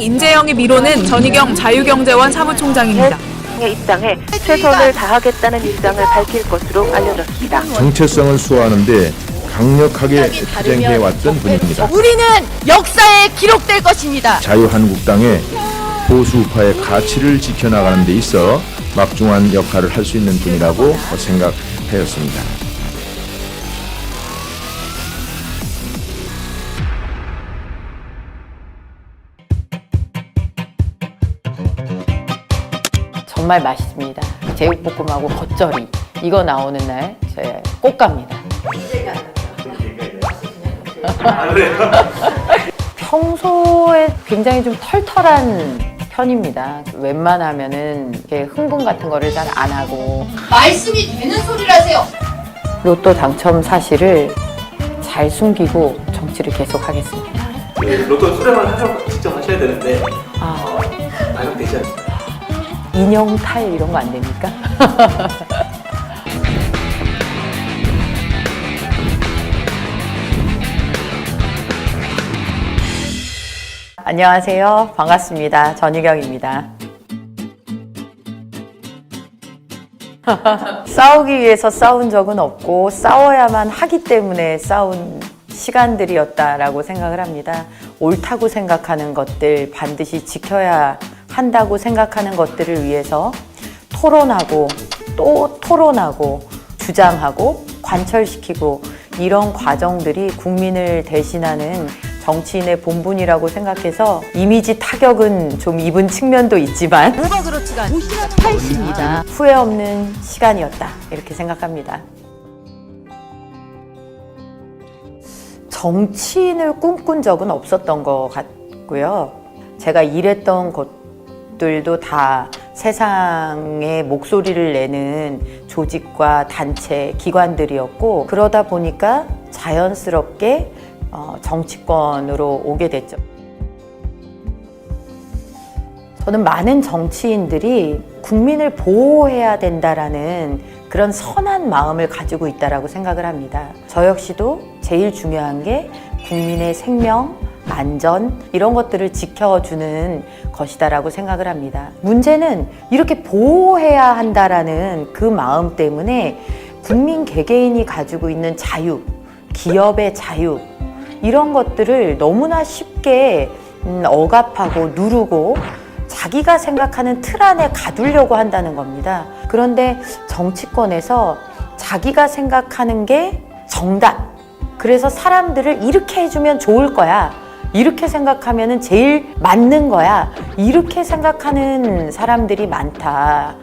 인재영이 미로는 전희경 자유경제원 사무총장입니다. 의 입장에 최선을 다하겠다는 입장을 밝힐 것으로 알려졌습니다. 정체성을 수호하는데 강력하게 투쟁해왔던 분입니다. 우리는 역사에 기록될 것입니다. 자유한국당의 보수우파의 가치를 지켜나가는 데 있어 막중한 역할을 할 수 있는 분이라고 생각하였습니다. 정말 맛있습니다. 제육볶음하고 겉절이 이거 나오는 날 저희 꼭 갑니다. 평소에 굉장히 좀 털털한 편입니다. 웬만하면은 이렇게 흥분 같은 거를 잘 안 하고 말씀이 되는 소리를 하세요. 로또 당첨 사실을 잘 숨기고 정치를 계속 하겠습니다. 그 로또 수령을 하셔 직접 하셔야 되는데 아, 어, 발각되지 않습니다. 인형 탈 이런 거 안 됩니까? 안녕하세요. 반갑습니다. 전유경입니다. 싸우기 위해서 싸운 적은 없고 싸워야만 하기 때문에 싸운 시간들이었다라고 생각을 합니다. 옳다고 생각하는 것들 반드시 지켜야 한다고 생각하는 것들을 위해서 토론하고 또 토론하고 주장하고 관철시키고 이런 과정들이 국민을 대신하는 정치인의 본분이라고 생각해서 이미지 타격은 좀 입은 측면도 있지만 뭐가 그렇지가 않습니다. 후회 없는 시간이었다 이렇게 생각합니다. 정치인을 꿈꾼 적은 없었던 것 같고요. 제가 일했던 곳 들도 다 세상에 목소리를 내는 조직과 단체, 기관들이었고 그러다 보니까 자연스럽게 어, 정치권으로 오게 됐죠. 저는 많은 정치인들이 국민을 보호해야 된다라는 그런 선한 마음을 가지고 있다라고 생각을 합니다. 저 역시도 제일 중요한 게 국민의 생명, 안전 이런 것들을 지켜주는 것이다라고 생각을 합니다. 문제는 이렇게 보호해야 한다라는 그 마음 때문에 국민 개개인이 가지고 있는 자유, 기업의 자유 이런 것들을 너무나 쉽게 음, 억압하고 누르고 자기가 생각하는 틀 안에 가두려고 한다는 겁니다. 그런데 정치권에서 자기가 생각하는 게 정답. 그래서 사람들을 이렇게 해주면 좋을 거야. 이렇게 생각하면 제일 맞는 거야. 이렇게 생각하는 사람들이 많다.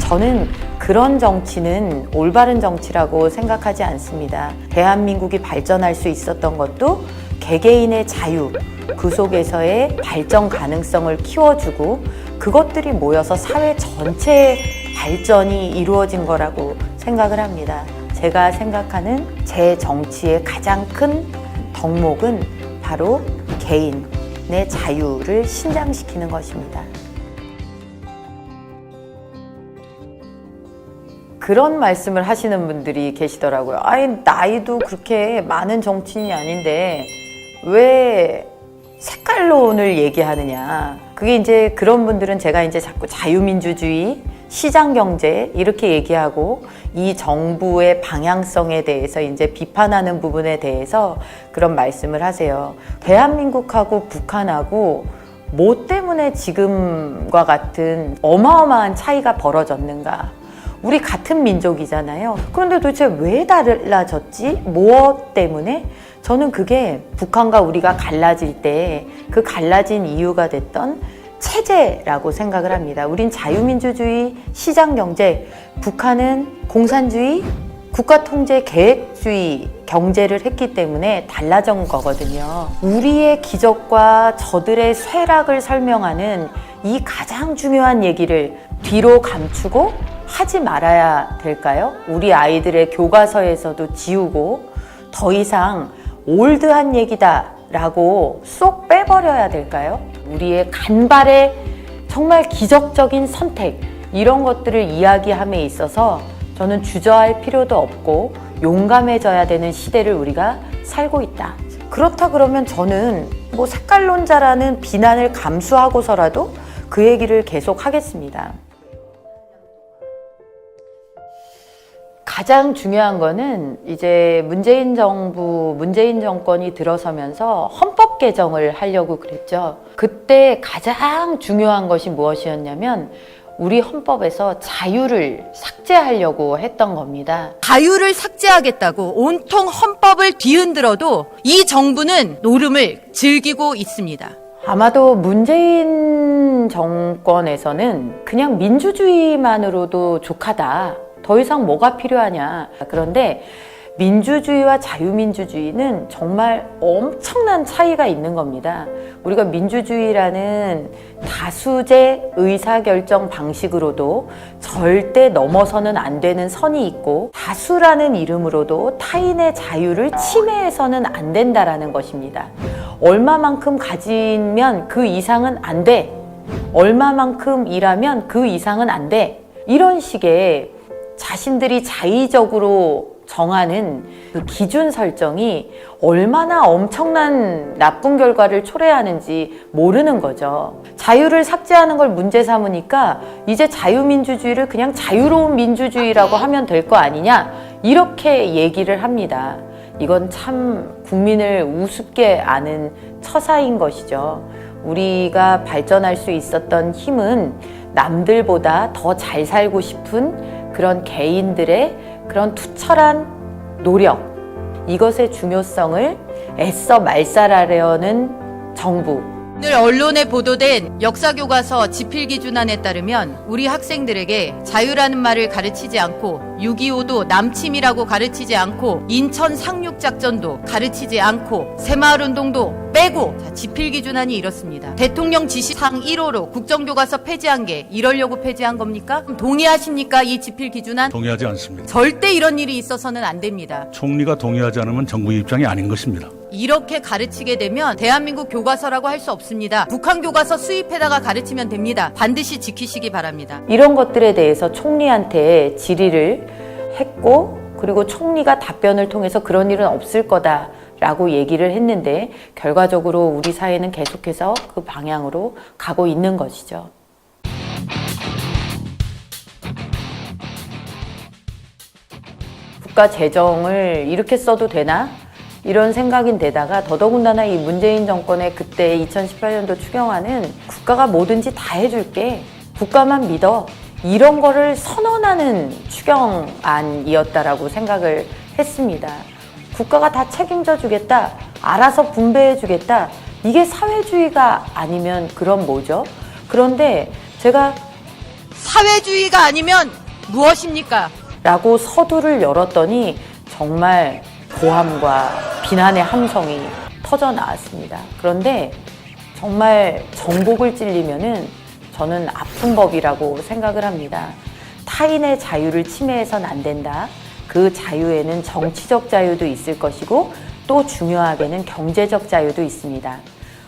저는 그런 정치는 올바른 정치라고 생각하지 않습니다. 대한민국이 발전할 수 있었던 것도 개개인의 자유, 그 속에서의 발전 가능성을 키워주고 그것들이 모여서 사회 전체의 발전이 이루어진 거라고 생각을 합니다. 제가 생각하는 제 정치의 가장 큰 덕목은 바로 개인의 자유를 신장시키는 것입니다. 그런 말씀을 하시는 분들이 계시더라고요. 아이, 나이도 그렇게 많은 정치인이 아닌데 왜 색깔론을 얘기하느냐. 그게 이제 그런 분들은 제가 이제 자꾸 자유민주주의, 시장 경제 이렇게 얘기하고 이 정부의 방향성에 대해서 이제 비판하는 부분에 대해서 그런 말씀을 하세요. 대한민국하고 북한하고 뭐 때문에 지금과 같은 어마어마한 차이가 벌어졌는가. 우리 같은 민족이잖아요. 그런데 도대체 왜 달라졌지? 무엇 때문에? 저는 그게 북한과 우리가 갈라질 때 그 갈라진 이유가 됐던 체제라고 생각을 합니다. 우린 자유민주주의, 시장경제, 북한은 공산주의, 국가통제 계획주의 경제를 했기 때문에 달라진 거거든요. 우리의 기적과 저들의 쇠락을 설명하는 이 가장 중요한 얘기를 뒤로 감추고 하지 말아야 될까요? 우리 아이들의 교과서에서도 지우고 더 이상 올드한 얘기다 라고 쏙 빼버려야 될까요? 우리의 간발의 정말 기적적인 선택, 이런 것들을 이야기함에 있어서 저는 주저할 필요도 없고 용감해져야 되는 시대를 우리가 살고 있다. 그렇다 그러면 저는 뭐 색깔론자라는 비난을 감수하고서라도 그 얘기를 계속 하겠습니다. 가장 중요한 거는 이제 문재인 정부, 문재인 정권이 들어서면서 헌법 개정을 하려고 그랬죠. 그때 가장 중요한 것이 무엇이었냐면 우리 헌법에서 자유를 삭제하려고 했던 겁니다. 자유를 삭제하겠다고 온통 헌법을 뒤흔들어도 이 정부는 노름을 즐기고 있습니다. 아마도 문재인 정권에서는 그냥 민주주의만으로도 족하다. 더 이상 뭐가 필요하냐. 그런데 민주주의와 자유민주주의는 정말 엄청난 차이가 있는 겁니다. 우리가 민주주의라는 다수제 의사결정 방식으로도 절대 넘어서는 안 되는 선이 있고 다수라는 이름으로도 타인의 자유를 침해해서는 안 된다라는 것입니다. 얼마만큼 가지면 그 이상은 안 돼. 얼마만큼 일하면 그 이상은 안 돼. 이런 식의 자신들이 자의적으로 정하는 그 기준 설정이 얼마나 엄청난 나쁜 결과를 초래하는지 모르는 거죠. 자유를 삭제하는 걸 문제 삼으니까 이제 자유민주주의를 그냥 자유로운 민주주의라고 하면 될 거 아니냐 이렇게 얘기를 합니다. 이건 참 국민을 우습게 아는 처사인 것이죠. 우리가 발전할 수 있었던 힘은 남들보다 더 잘 살고 싶은 그런 개인들의 그런 투철한 노력, 이것의 중요성을 애써 말살하려는 정부, 오 늘 언론에 보도된 역사교과서 지필기준안에 따르면 우리 학생들에게 자유라는 말을 가르치지 않고 6.25도 남침이라고 가르치지 않고 인천 상륙작전도 가르치지 않고 새마을운동도 빼고 자, 지필기준안이 이렇습니다. 대통령 지시상 1호로 국정교과서 폐지한 게 이러려고 폐지한 겁니까? 동의하십니까? 이 지필기준안? 동의하지 않습니다. 절대 이런 일이 있어서는 안 됩니다. 총리가 동의하지 않으면 정부의 입장이 아닌 것입니다. 이렇게 가르치게 되면 대한민국 교과서라고 할 수 없습니다. 북한 교과서 수입해다가 가르치면 됩니다. 반드시 지키시기 바랍니다. 이런 것들에 대해서 총리한테 질의를 했고 그리고 총리가 답변을 통해서 그런 일은 없을 거다 라고 얘기를 했는데 결과적으로 우리 사회는 계속해서 그 방향으로 가고 있는 것이죠. 국가 재정을 이렇게 써도 되나? 이런 생각인데다가 더더군다나 이 문재인 정권의 그때 2018년도 추경안은 국가가 뭐든지 다 해줄게. 국가만 믿어. 이런 거를 선언하는 추경안이었다라고 생각을 했습니다. 국가가 다 책임져 주겠다. 알아서 분배해 주겠다. 이게 사회주의가 아니면 그럼 뭐죠? 그런데 제가 사회주의가 아니면 무엇입니까? 라고 서두를 열었더니 정말 고함과 비난의 함성이 터져 나왔습니다. 그런데 정말 정복을 찔리면은 저는 아픈 법이라고 생각을 합니다. 타인의 자유를 침해해서는 안 된다. 그 자유에는 정치적 자유도 있을 것이고 또 중요하게는 경제적 자유도 있습니다.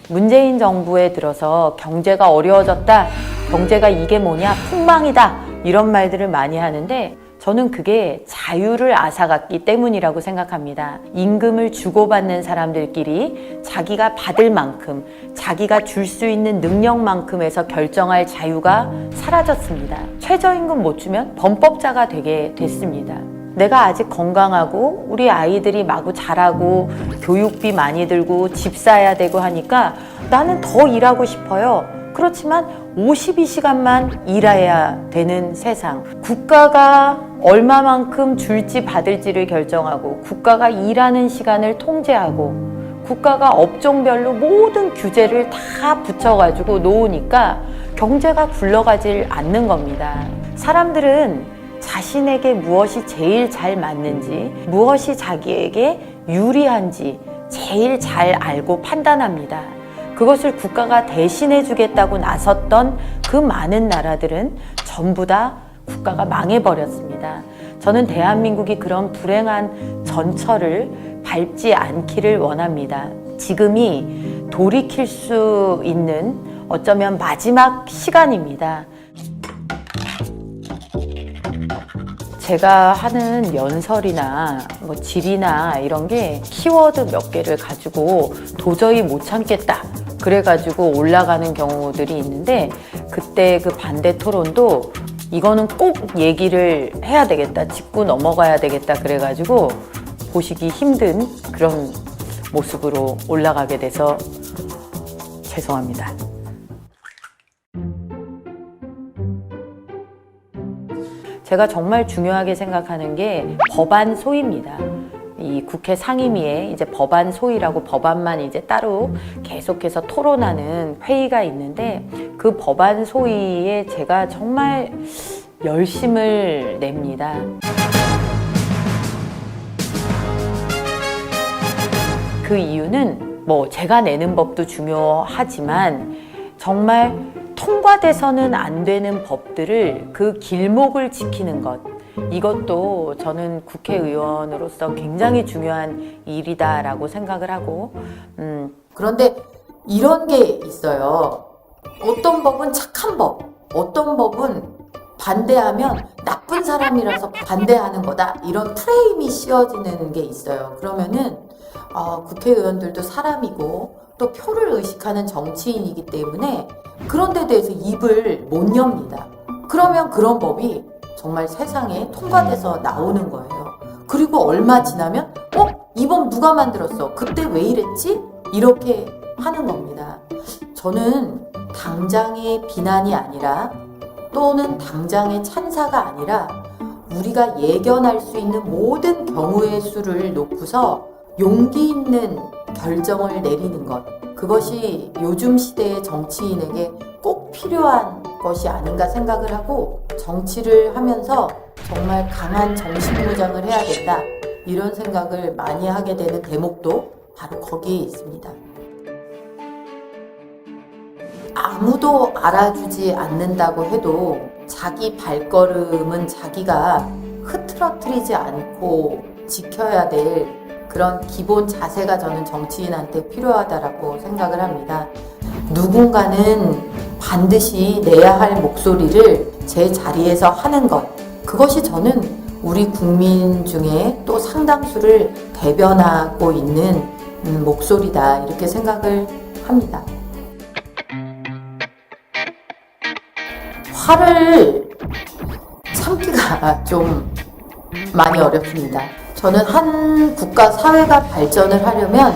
문재인 정부에 들어서 경제가 어려워졌다. 경제가 이게 뭐냐? 폭망이다. 이런 말들을 많이 하는데 저는 그게 자유를 앗아갔기 때문이라고 생각합니다. 임금을 주고받는 사람들끼리 자기가 받을 만큼, 자기가 줄 수 있는 능력만큼에서 결정할 자유가 사라졌습니다. 최저임금 못 주면 범법자가 되게 됐습니다. 내가 아직 건강하고 우리 아이들이 마구 자라고 교육비 많이 들고 집 사야 되고 하니까 나는 더 일하고 싶어요. 그렇지만 52시간만 일해야 되는 세상. 국가가 얼마만큼 줄지 받을지를 결정하고 국가가 일하는 시간을 통제하고 국가가 업종별로 모든 규제를 다 붙여가지고 놓으니까 경제가 굴러가질 않는 겁니다. 사람들은 자신에게 무엇이 제일 잘 맞는지, 무엇이 자기에게 유리한지 제일 잘 알고 판단합니다. 그것을 국가가 대신해 주겠다고 나섰던 그 많은 나라들은 전부 다 국가가 망해버렸습니다. 저는 대한민국이 그런 불행한 전철을 밟지 않기를 원합니다. 지금이 돌이킬 수 있는 어쩌면 마지막 시간입니다. 제가 하는 연설이나 뭐 질이나 이런 게 키워드 몇 개를 가지고 도저히 못 참겠다. 그래가지고 올라가는 경우들이 있는데 그때 그 반대 토론도 이거는 꼭 얘기를 해야 되겠다. 짚고 넘어가야 되겠다. 그래가지고 보시기 힘든 그런 모습으로 올라가게 돼서 죄송합니다. 제가 정말 중요하게 생각하는 게 법안 소위입니다. 이 국회 상임위에 이제 법안 소위라고 법안만 이제 따로 계속해서 토론하는 회의가 있는데 그 법안 소위에 제가 정말 열심을 냅니다. 그 이유는 뭐 제가 내는 법도 중요하지만 정말 통과돼서는 안 되는 법들을 그 길목을 지키는 것 이것도 저는 국회의원으로서 굉장히 중요한 일이다라고 생각을 하고 음, 그런데 이런 게 있어요. 어떤 법은 착한 법, 어떤 법은 반대하면 나쁜 사람이라서 반대하는 거다 이런 프레임이 씌워지는 게 있어요. 그러면은 아, 국회의원들도 사람이고 또 표를 의식하는 정치인이기 때문에 그런 데 대해서 입을 못 엽니다. 그러면 그런 법이 정말 세상에 통과돼서 나오는 거예요. 그리고 얼마 지나면 어? 이법 누가 만들었어? 그때 왜 이랬지? 이렇게 하는 겁니다. 저는 당장의 비난이 아니라 또는 당장의 찬사가 아니라 우리가 예견할 수 있는 모든 경우의 수를 놓고서 용기 있는 결정을 내리는 것. 그것이 요즘 시대의 정치인에게 꼭 필요한 것이 아닌가 생각을 하고 정치를 하면서 정말 강한 정신무장을 해야 된다. 이런 생각을 많이 하게 되는 대목도 바로 거기에 있습니다. 아무도 알아주지 않는다고 해도 자기 발걸음은 자기가 흐트러뜨리지 않고 지켜야 될 그런 기본 자세가 저는 정치인한테 필요하다라고 생각을 합니다. 누군가는 반드시 내야 할 목소리를 제 자리에서 하는 것. 그것이 저는 우리 국민 중에 또 상당수를 대변하고 있는 음, 목소리다. 이렇게 생각을 합니다. 화를 참기가 좀 많이 어렵습니다. 저는 한 국가 사회가 발전을 하려면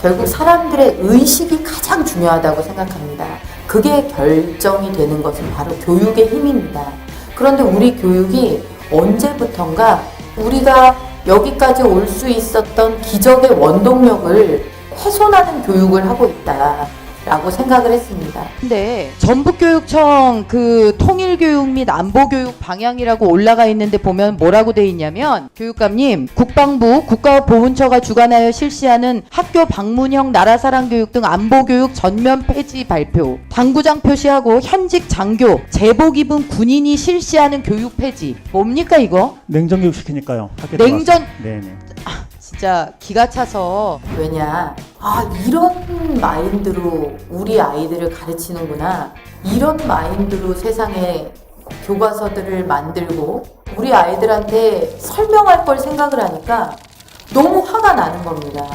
결국 사람들의 의식이 가장 중요하다고 생각합니다. 그게 결정이 되는 것은 바로 교육의 힘입니다. 그런데 우리 교육이 언제부턴가 우리가 여기까지 올 수 있었던 기적의 원동력을 훼손하는 교육을 하고 있다 라고 생각을 했습니다. 근데 전북교육청 그 통일교육 및 안보교육 방향이라고 올라가 있는데 보면 뭐라고 돼 있냐면 교육감님 국방부 국가보훈처가 주관하여 실시하는 학교 방문형 나라사랑교육 등 안보교육 전면 폐지 발표 당구장 표시하고 현직 장교 제복 입은 군인이 실시하는 교육 폐지 뭡니까 이거? 냉정교육 시키니까요. 학교 냉전- 들어가서. 네네. 진짜 기가 차서 왜냐? 아, 이런 마인드로 우리 아이들을 가르치는구나. 이런 마인드로 세상에 교과서들을 만들고 우리 아이들한테 설명할 걸 생각을 하니까 너무 화가 나는 겁니다.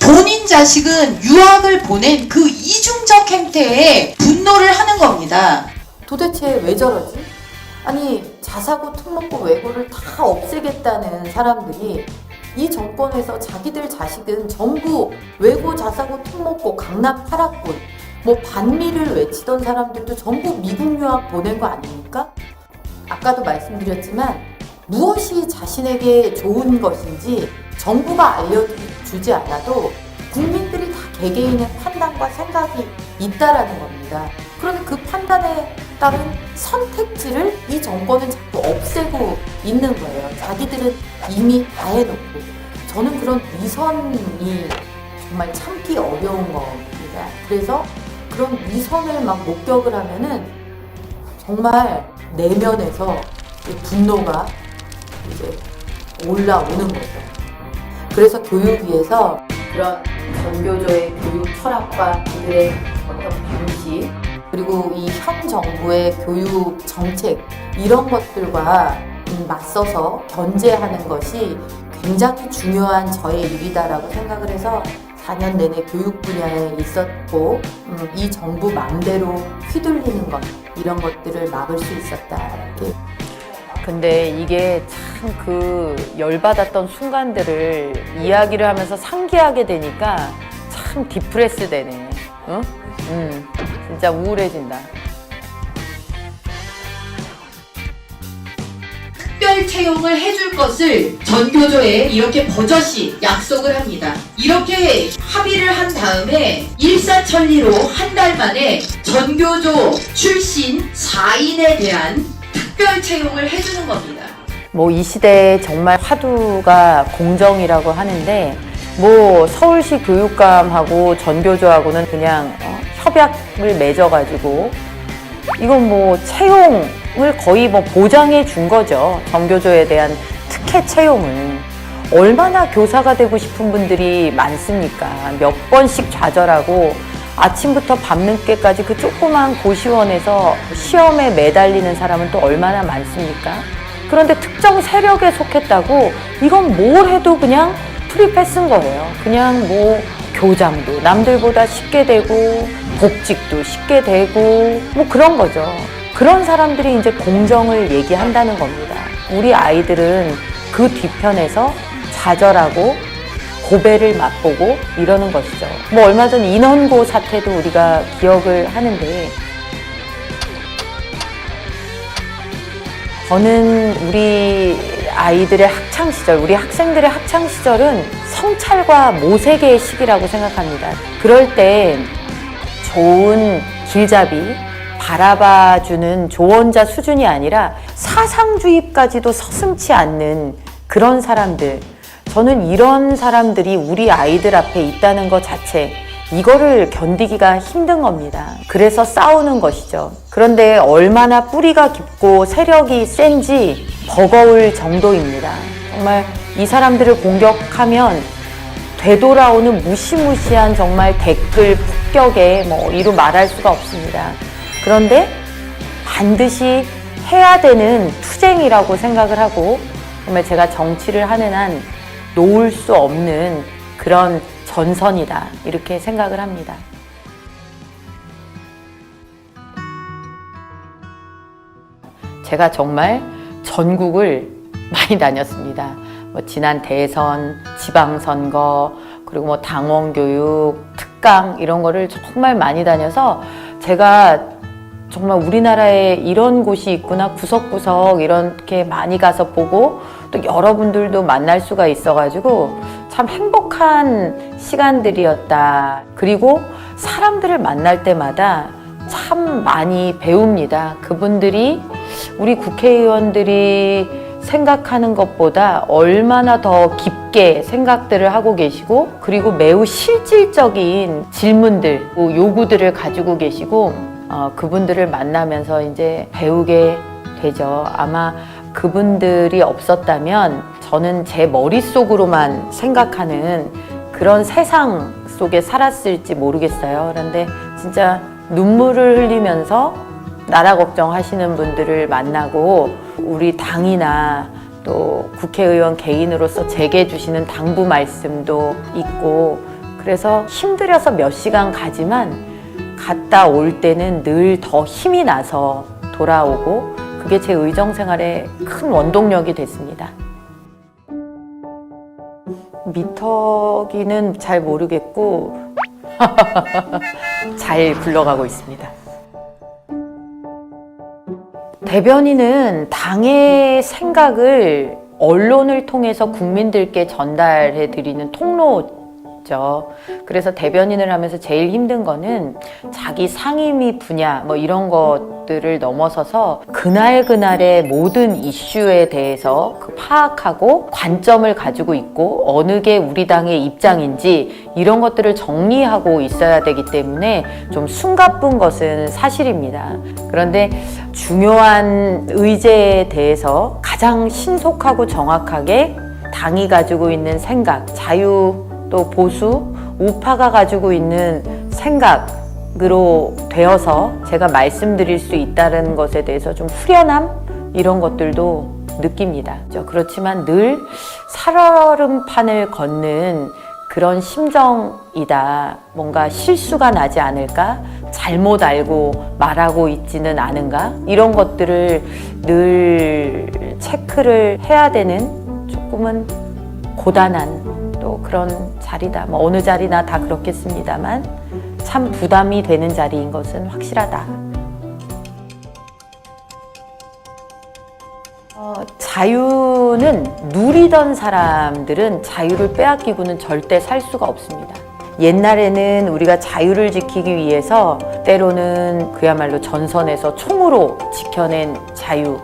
본인 자식은 유학을 보낸 그 이중적 행태에 분노를 하는 겁니다. 도대체 왜 저러지? 아니, 자사고 특목고 외고를 다 없애겠다는 사람들이 이 정권에서 자기들 자식은 전부 외고 자사고 특목고 강남 8학군 뭐 반미를 외치던 사람들도 전부 미국 유학 보낸 거 아닙니까? 아까도 말씀드렸지만 무엇이 자신에게 좋은 것인지 정부가 알려주지 않아도 국민들이 다 개개인의 판단과 생각이 있다라는 겁니다. 그런데 그 판단에 따른 선택지를 이 정권은 자꾸 없애고 있는 거예요. 자기들은 이미 다 해놓고. 저는 그런 위선이 정말 참기 어려운 겁니다. 그래서 그런 위선을 막 목격을 하면은 정말 내면에서 이 분노가 이제 올라오는 거죠. 그래서 교육위에서 그런 전교조의 교육 철학과 그들의 어떤 방식 그리고 이 현 정부의 교육 정책 이런 것들과 음, 맞서서 견제하는 것이 굉장히 중요한 저의 일이다라고 생각을 해서 4년 내내 교육 분야에 있었고 음, 이 정부 맘대로 휘둘리는 것 이런 것들을 막을 수 있었다 이렇게 근데 이게 참 그 열받았던 순간들을 이야기를 하면서 상기하게 되니까 참 디프레스 되네. 응? 음, 진짜 우울해진다. 특별 채용을 해줄 것을 전교조에 이렇게 버젓이 약속을 합니다. 이렇게 합의를 한 다음에 일사천리로 한 달 만에 전교조 출신 4인에 대한 특별 채용을 해주는 겁니다. 뭐 이 시대에 정말 화두가 공정이라고 하는데 뭐 서울시 교육감하고 전교조하고는 그냥 어, 협약을 맺어가지고 이건 뭐 채용을 거의 뭐 보장해 준 거죠. 전교조에 대한 특혜 채용을. 얼마나 교사가 되고 싶은 분들이 많습니까? 몇 번씩 좌절하고 아침부터 밤늦게까지 그 조그만 고시원에서 시험에 매달리는 사람은 또 얼마나 많습니까? 그런데 특정 세력에 속했다고 이건 뭘 해도 그냥 프리패스인 거예요. 그냥 뭐 교장도 남들보다 쉽게 되고 복직도 쉽게 되고 뭐 그런 거죠. 그런 사람들이 이제 공정을 얘기한다는 겁니다. 우리 아이들은 그 뒤편에서 좌절하고 고배를 맛보고 이러는 것이죠. 뭐 얼마 전 인원고 사태도 우리가 기억을 하는데 저는 우리 아이들의 학창 시절, 우리 학생들의 학창 시절은 성찰과 모색의 시기라고 생각합니다. 그럴 때 좋은 길잡이, 바라봐주는 조언자 수준이 아니라 사상주의까지도 서슴치 않는 그런 사람들. 저는 이런 사람들이 우리 아이들 앞에 있다는 것 자체, 이거를 견디기가 힘든 겁니다. 그래서 싸우는 것이죠. 그런데 얼마나 뿌리가 깊고 세력이 센지 버거울 정도입니다. 정말 이 사람들을 공격하면 되돌아오는 무시무시한 정말 댓글 폭격에 뭐 이루 말할 수가 없습니다. 그런데 반드시 해야 되는 투쟁이라고 생각을 하고 정말 제가 정치를 하는 한 놓을 수 없는 그런 전선이다 이렇게 생각을 합니다. 제가 정말 전국을 많이 다녔습니다. 뭐 지난 대선, 지방선거, 그리고 뭐 당원 교육, 특강 이런 거를 정말 많이 다녀서 제가 정말 우리나라에 이런 곳이 있구나 구석구석 이렇게 많이 가서 보고 또 여러분들도 만날 수가 있어가지고 참 행복한 시간들이었다. 그리고 사람들을 만날 때마다 참 많이 배웁니다. 그분들이 우리 국회의원들이 생각하는 것보다 얼마나 더 깊게 생각들을 하고 계시고 그리고 매우 실질적인 질문들, 뭐 요구들을 가지고 계시고 어, 그분들을 만나면서 이제 배우게 되죠. 아마 그분들이 없었다면 저는 제 머릿속으로만 생각하는 그런 세상 속에 살았을지 모르겠어요. 그런데 진짜 눈물을 흘리면서 나라 걱정하시는 분들을 만나고 우리 당이나 또 국회의원 개인으로서 제게 주시는 당부 말씀도 있고 그래서 힘들어서 몇 시간 가지만 갔다 올 때는 늘 더 힘이 나서 돌아오고 그게 제 의정 생활의 큰 원동력이 됐습니다. 미터기는 잘 모르겠고 잘 굴러가고 있습니다. 대변인은 당의 생각을 언론을 통해서 국민들께 전달해 드리는 통로 죠. 그래서 대변인을 하면서 제일 힘든 거는 자기 상임위 분야 뭐 이런 것들을 넘어서서 그날 그날의 모든 이슈에 대해서 그 파악하고 관점을 가지고 있고 어느 게 우리 당의 입장인지 이런 것들을 정리하고 있어야 되기 때문에 좀 숨가쁜 것은 사실입니다. 그런데 중요한 의제에 대해서 가장 신속하고 정확하게 당이 가지고 있는 생각, 자유 또 보수, 우파가 가지고 있는 생각으로 되어서 제가 말씀드릴 수 있다는 것에 대해서 좀 후련함 이런 것들도 느낍니다. 저 그렇지만 늘 살얼음판을 걷는 그런 심정이다. 뭔가 실수가 나지 않을까? 잘못 알고 말하고 있지는 않은가? 이런 것들을 늘 체크를 해야 되는 조금은 고단한 또 그런 자리다. 뭐 어느 자리나 다 그렇겠습니다만 참 부담이 되는 자리인 것은 확실하다. 어, 자유는 누리던 사람들은 자유를 빼앗기고는 절대 살 수가 없습니다. 옛날에는 우리가 자유를 지키기 위해서 때로는 그야말로 전선에서 총으로 지켜낸 자유,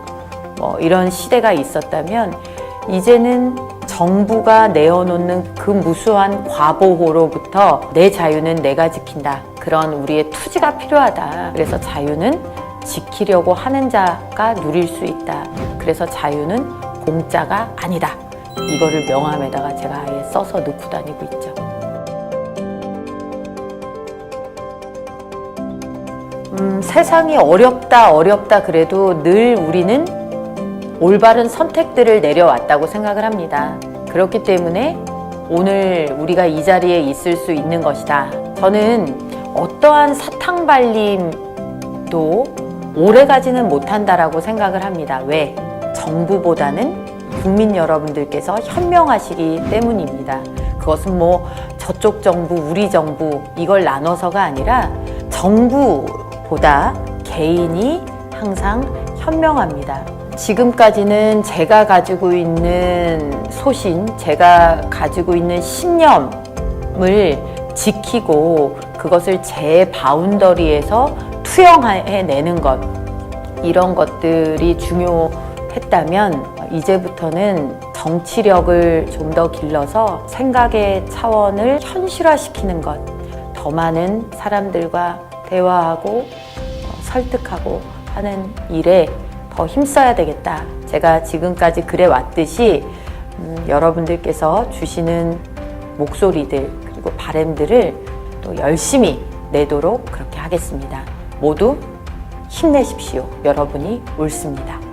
뭐 이런 시대가 있었다면 이제는 정부가 내어놓는 그 무수한 과보호로부터 내 자유는 내가 지킨다. 그런 우리의 투지가 필요하다. 그래서 자유는 지키려고 하는 자가 누릴 수 있다. 그래서 자유는 공짜가 아니다. 이거를 명함에다가 제가 아예 써서 넣고 다니고 있죠. 음, 세상이 어렵다, 어렵다 그래도 늘 우리는 올바른 선택들을 내려왔다고 생각을 합니다. 그렇기 때문에 오늘 우리가 이 자리에 있을 수 있는 것이다. 저는 어떠한 사탕 발림도 오래 가지는 못한다라고 생각을 합니다. 왜? 정부보다는 국민 여러분들께서 현명하시기 때문입니다. 그것은 뭐 저쪽 정부, 우리 정부 이걸 나눠서가 아니라 정부보다 개인이 항상 현명합니다. 지금까지는 제가 가지고 있는 소신, 제가 가지고 있는 신념을 지키고 그것을 제 바운더리에서 투영해내는 것, 이런 것들이 중요했다면 이제부터는 정치력을 좀 더 길러서 생각의 차원을 현실화시키는 것, 더 많은 사람들과 대화하고 어, 설득하고 하는 일에 더 힘써야 되겠다. 제가 지금까지 그래 왔듯이 음, 여러분들께서 주시는 목소리들 그리고 바램들을 또 열심히 내도록 그렇게 하겠습니다. 모두 힘내십시오. 여러분이 옳습니다.